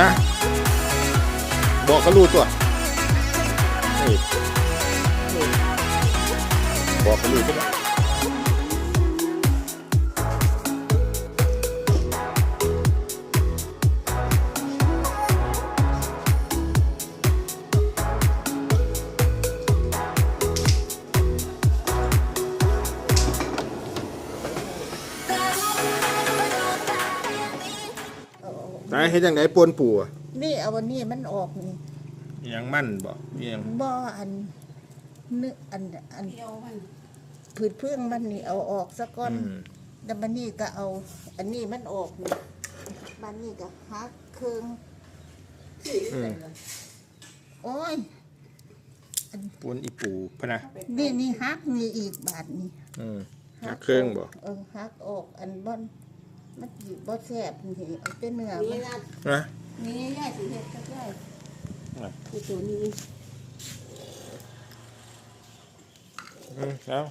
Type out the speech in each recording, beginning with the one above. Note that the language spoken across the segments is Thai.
นะบอกก็รู้ตัวนี่บอกก็รู้ตัว นายเฮ็ดจังไดปวนปูอะนี่เอาวันนี้มันออกนี่อิหยังมั่นบ่อิหยังบ่อันนึกอันอันผืดเพื่องมันนี่เอาออกซะก่อนอืมแล้วมันนี่ก็เอา อันนี้มันออกนี่มันนี่ก็หักเครื่องอืมโอ้ย ปวนอีปูพะนะนี่นี่หักนี่อีกบาทนี่อืมหักเครื่องบ่เออหักออกอันบ่อน มันหยิบบ่แซ่บนี่เอาแต่เนื้อมันนะนี่ย่าสิเฮ็ดก็ได้คือตัวนี้อืมแล้ว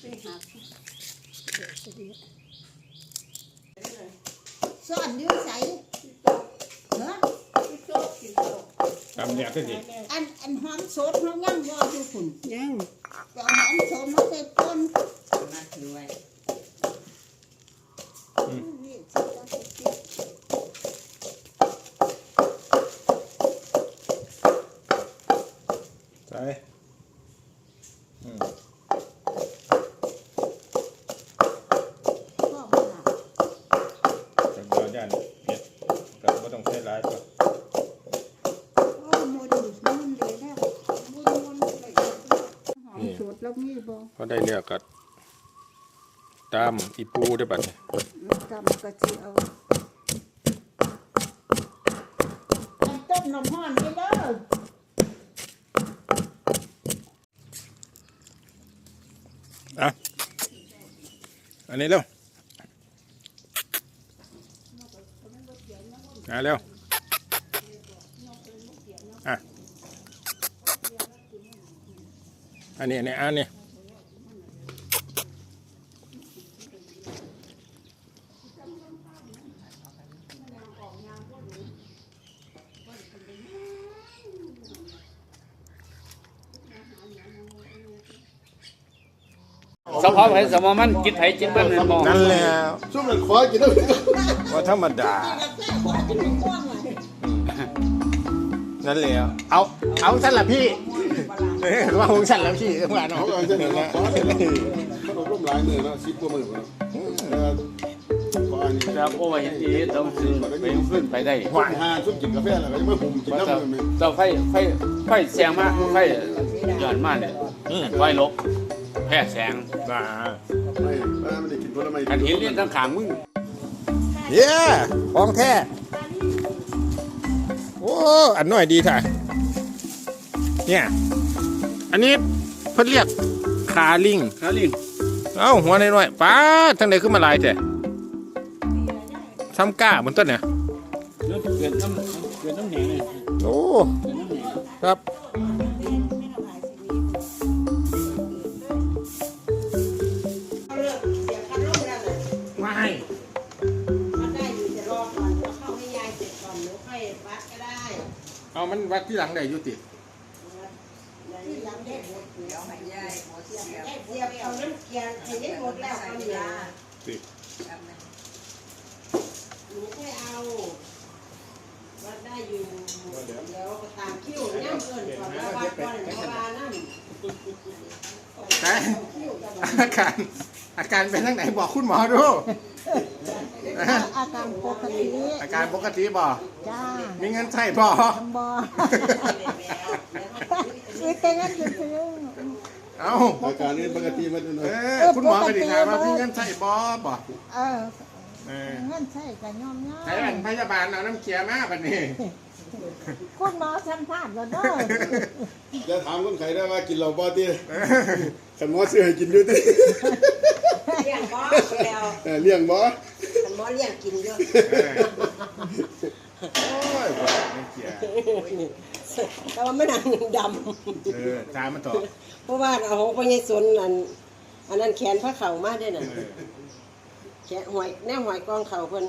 ไปหาซ่อนอยู่ไสเนาะตำเนี่ยก็สิอันอันหอมสดเฮายังบ่อยู่คุณยังก็เอาหอมสดมาใส่ต้น มาด้วย นี่สิจ้ะสิ ใส่อืม พ่อมาล่ะ จังเดียวย่านเฮ็ดก็บ่ต้องใช้หลายตัว โอ้มนต์มนต์เลยแล้วมนต์มนต์ไปอีกหอมสดแล้วมีบ่ พอได้แล้วก็ตามอีปูได้บัดนี้จำก็สิเอาอันต้มน้ำร้อนไปเด้ออะอันนี้เร็วอะเร็วอะอันนี้อันนี้อันนี้ สมพอไผสมอมันกินไผจิตมันนั่นบ่นั่นแหละช่วงนั้นขอกินน้ำว่าธรรมดานั่นแหละเอาเอาสั่นละพี่เอ้ยว่าหงสั่นละพี่เอ้ยว่าน้องเขาเอาเส้นนั้นขอเส้นนั้นมันอบรมหลายมือแล้วสิบกว่ามือแล้วขออันนี้จะโอ้ยอีต้องซื้อไปขึ้นไปได้หวานหาชุบกินกาแฟแล้วก็ยังไม่หุมกินว่าน้ำจะมันจะไฟไฟไฟแสงมากไฟย้อนมากเนี่ยอืมไฟลบ แพ้แสงบ้าไม่ไม่ได้กินผลไม้อันเห็นเล่นทั้งขางมึงเย้ของแท้โอ้อันน้อยดีถ่ะเนี่ย อันนี้เพิ่นเรียกขาลิงขาลิงเอ้าหัวน้อยๆป้าดทั้งใดขึ้นมาหลายแต่ทำก้าเหมือนต้นเนี่ยเริ่มเกิดน้ำเกิดน้ำแหงเลยโอ้เกิดน้ำแหงครับ มันวัดที่หลังได้ยุติที่หลังได้หมดเดี๋ยวให้ยายหมดเสียบเสียบเอาน้ำเกลือให้ได้หมดแล้วเอาเหลือหนูค่อยเอาวัดได้อยู่เดี๋ยวก็ตามคิวย่ำเกินก่อนแล้ววัดก่อนเดี๋ยวว่านั่นอาการอาการเป็นทั้งไหนบอกคุณหมอดู อาการปกติอาการปกติบ่จ้ามีเงินใช้บ่ทำบ่ซื้อแต่เงินซื้อเอ้าอาการนี้ปกติมันเออคุณหมอก็ดีถามว่ามีเงินใช้บ่บ่เออเออเงินใช้ก็ยอมง่าใช้เป็นพยาบาลเอาน้ำเกลียมาบัดนี้คุณหมอสัมภาษณ์แล้วเด้อจะถามคนไข้ได้ว่ากินเหล้าบ่ติขันหมอซื้อให้กินอยู่ติเลี้ยงบ่แล้วเออเลี้ยงบ่ ขันบ่เลี้ยงกินเยอะเออโอ้ยบ่น้ำเกลียแต่ว่าไม่นางดเออตามมาต่อำเพราะว่าเอาของพญายสนอันอันนั้นแขนพระเข่ามาได้น่ะเออแขะหวยแน่หวยกองเขาเพิ่น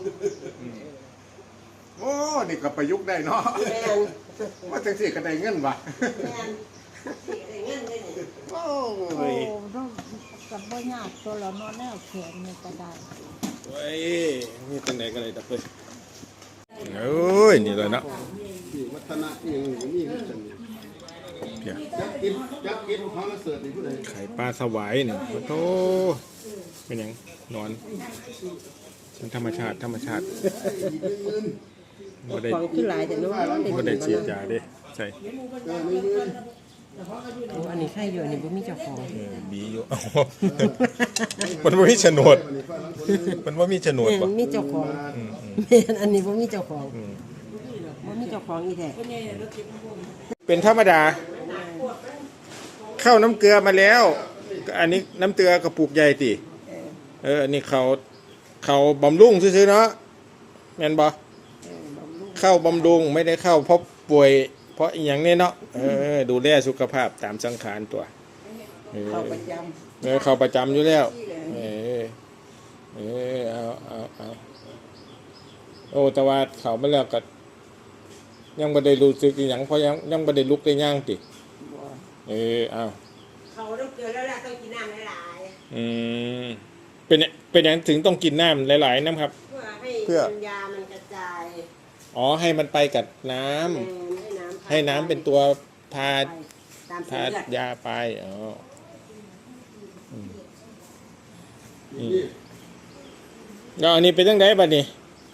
โอ้นี่ก็ประยุกต์ได้เนาะแม่นว่าจังสี่ก็ได้เงินว่ะแม่นสิได้เงินได้นี่โอ้โอ้ยต้องกับบ่ยากตัวละเนอนแนวแขนนี่ก็ได้ เว้ยมีจังไหนก็ได้ตะเพิ่นโอ้ยนี่เลยเนาะที่วัฒนะอีหยังอย่างนี้มันจะมีเดี๋ยวจักกินจักกินของละเสิร์ฟนี่ผู้ใดไข่ปลาสวายเนี่ยโอ้โธเป็นหยังนอนมันธรรมชาติธรรมชาติบ่ได้ของคือหลายแต่เนาะบ่ได้ฉีดยาเด้ใช่เออไม่ยืนอันนี้ใครอยู่อันนี้บ่มีเจ้าของเออบีอยู่เอ้ามันบ่มีโฉนด มันบ่มีโฉนดแม่บ่นมีเจ้าของอืมอืมแม่นอันนี้บ่มีเจ้าของอืมบ่มีเจ้าของอีแท้เป็นธรรมดา เข้าน้ำเกลือมาแล้วก็อันนี้น้ำเกลือกระปุกใหญ่ติเออ อันนี้เขาเขาบำรุงซื้อๆเนาะแม่นบ่ เข้าบำรุงไม่ได้เข้าเพราะป่วย เพราะอหย่างนี้เนาะเออดูแลสุขภาพตามสังขารตัวเออเขาประจำเออเขาประจำอยู่แล้วเออ เออเอาเอาเอาโอ้แต่ว่าเขาไม่แล้วก็ยังไม่ได้รู้สึกอหย่างเพราะยังยังไม่ได้ลุกได้ย่างติเออเอาเขาต้องเกลือแล้วล่ะต้องกินน้ำหลายอืมเป็นเป็นอย่างถึงต้องกินน้ำหลาย ๆน้ำครับ ๆเพื่อให้เพื่อปัญญามันกระจายอ๋อให้มันไปกับน้ำแม่นให้น้ำให้น้ำเป็นตัวพาตามพาเส้นเลือดยาไปอ๋อ อืมอืม แล้วอันนี้เป็นยังไงบัดนี้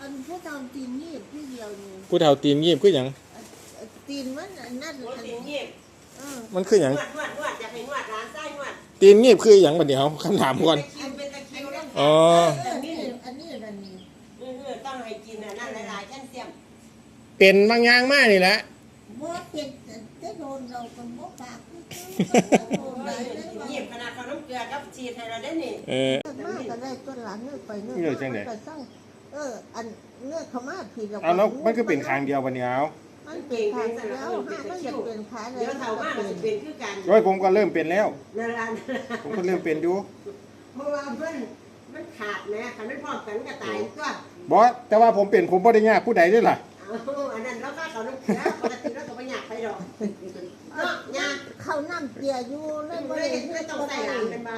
อันผู้ทำตีนนี่ผู้เดียวนี่ผู้เฒ่าตีนยีบคือหยังตีนมันอันนั่นหัวอันตีนเงียบเออมันคือหยังนวดนวดนวดอยากให้นวดร้านไส้นวดตีนงีบคืออย่างบัดนี้เขาคำถามก่อนตะคริวเป็นตะคริวแล้วอ๋ออันนี้อันนี้อันนี้เออต้องให้กินน่ะนั่นหลายๆแคลเซียมเป็นบางอย่างมากนี่แหละบ่เป็น จะโดนเราก็บ่ปากโดนได้เลยเงียบขนาดเขาน้ำเกลือกับฉีดให้เราได้นี่เออมากก็ได้ต้นหลังเนื้อไปเนื้อเนื้อจังไหนก็สร้างเอออันเนื้อเขามาผิดเอาแล้วมันก็เป็นคางเดียววันนี้เอามันเป็นทางเดียวห้ามันจะเป็นขาเลยเดี๋ยวเท่ามากเราจะเป็นคือกันโอ้ยผมก็เริ่มเป็นแล้วนั่นล่ะผมก็เริ่มเป็นอยู่เพราะว่าเพิ่นมันขาดแม่คันไม่พร้อมกันก็ตายตัวบอสแต่ว่าผมเป็นผมบ่ได้ยากผู้ใดเด้วยล่ะเอาอันนั้นเราก็เขาน้ำเกลือปกติเราก็ไม่อยาก ไปหรอกเนาะยากเขาน้ำเตียอยู่เลยไม่บ่ได้ไม่ต้องใส่หลานเป็นบ้า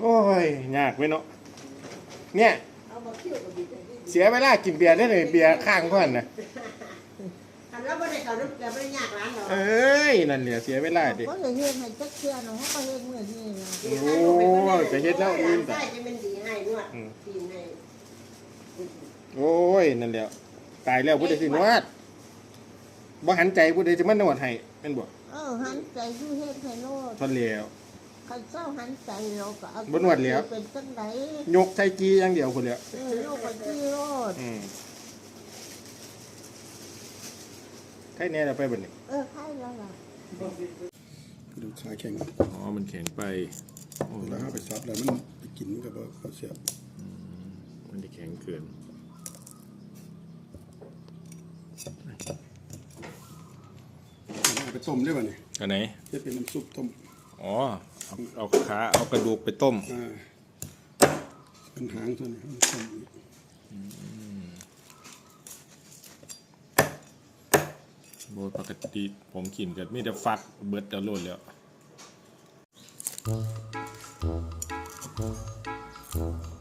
โอ้ยยากไว้เนาะเนี่ย เอามาคิ้วกับดีเสียเวลากินเบียร์ได้เลยเบียร์ข้างเพื่อนนะคันเราไม่ได้เขาน้ำเกลือไม่ได้ยากร้านเราเอ้ยนั่นเนี่ยเสียเวลาดิเขาเลยเฮ็ดให้จักเทื่อเนาะเขาก็เฮ็ดมื้อนี้นะโอ้ยจะเฮ็ดแล้วอื่นใช่จะเป็นดีให้นวดดีให้โอ้ยนั่นแหละตายแล้วผู้ใดสินวด บ่หันใจผู้ใดจะมานวดให้เป็นบ่เออหันใจอยู่เฮ็ดให้โลดทนแล้ว คันเศร้าหันใจเราก็เอาบ่นวดแล้ว เป็นจังไดยกใส่กีอย่างเดียวคนเดียวเออโลกไปที่โลดอืมใครเนี่ยเราไปบัดนี้เออใครแล้วล่ะดูขาแข็งอ๋อ มันแข็งไปโอ้แล้วแล้วถ้าไปซับแล้วมันไปกินมันก็บ่ก็เสียบ มันจะแข็งเกิน เอา ไปต้มได้ป่ะนี่อันไหนจะเป็นน้ำซุปต้มอ๋อเอาเอาขาเอากระดูกไปต้มอ่าเป็นหางตัวนี้เอาต้มอีกโดยปกติผมกินกันมีแต่ฟักเบิดแล้วโลดแล้วไ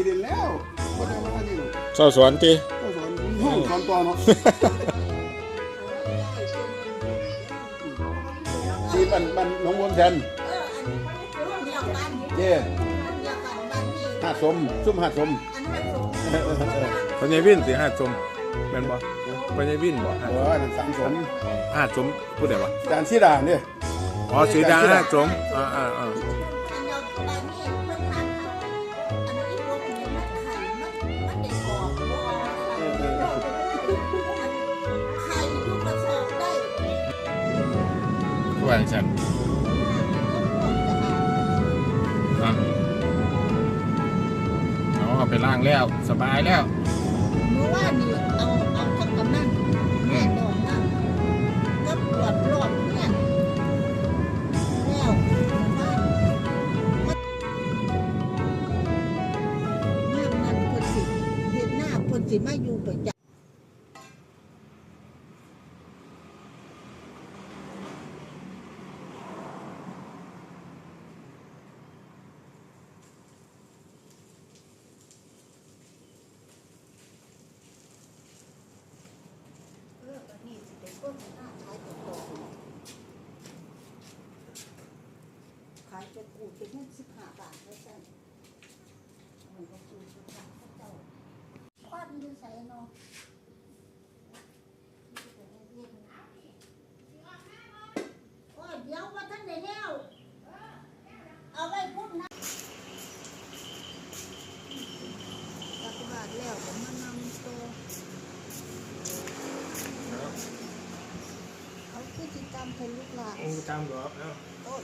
นี่ด่แล้วก็ได้มาเศาสวนทีก็สอนห้องสอนตัวเนาะชีมันมันหน้องวมแทนเจ้หาดสมซุ่มหาดสมปัญญาวินสิห้าสมแม่นบ่ปัญญาวินบ่ห้าสามสมห้าสมผู้ใดวะจารย์ซีดาเนี่ยอ๋อสีดาห้าสมอ่าอ่าอ่า แล้ว สบายแล้วเมื่อวานนี่เอาเอาทั้งกำนันแม่ดอกนั่นก็ปวดรอบเนี่ยแล้วบ้านน้ำนั่นเพิ่นสิเห็นหน้าคนสิมาอยู่ประจำ อเดียวมาทันแล้วเอาไปพุ่งนะแต่กบาทแล้วผมมานำตัวเอาคือติดตามเธอลูกหลานองตามหรอเอ้าโอ้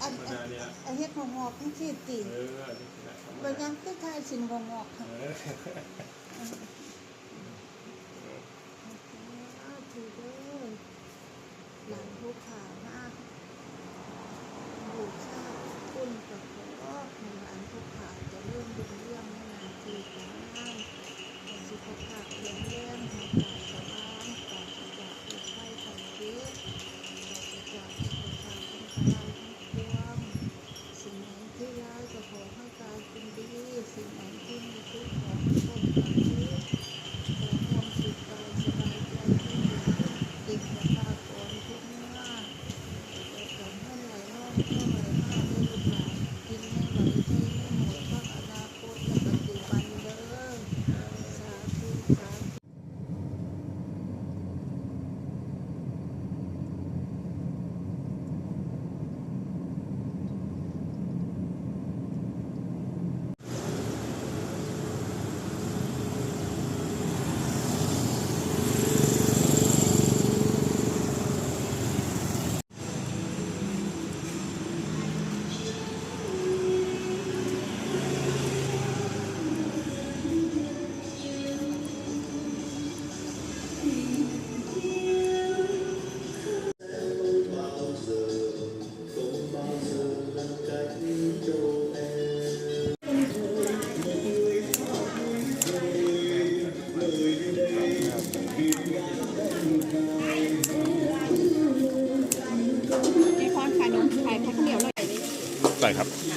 อัอัเฮ็ดงอกทั้งที่ตีเออเป็นยังคือทายสินหงอกเออ อะไ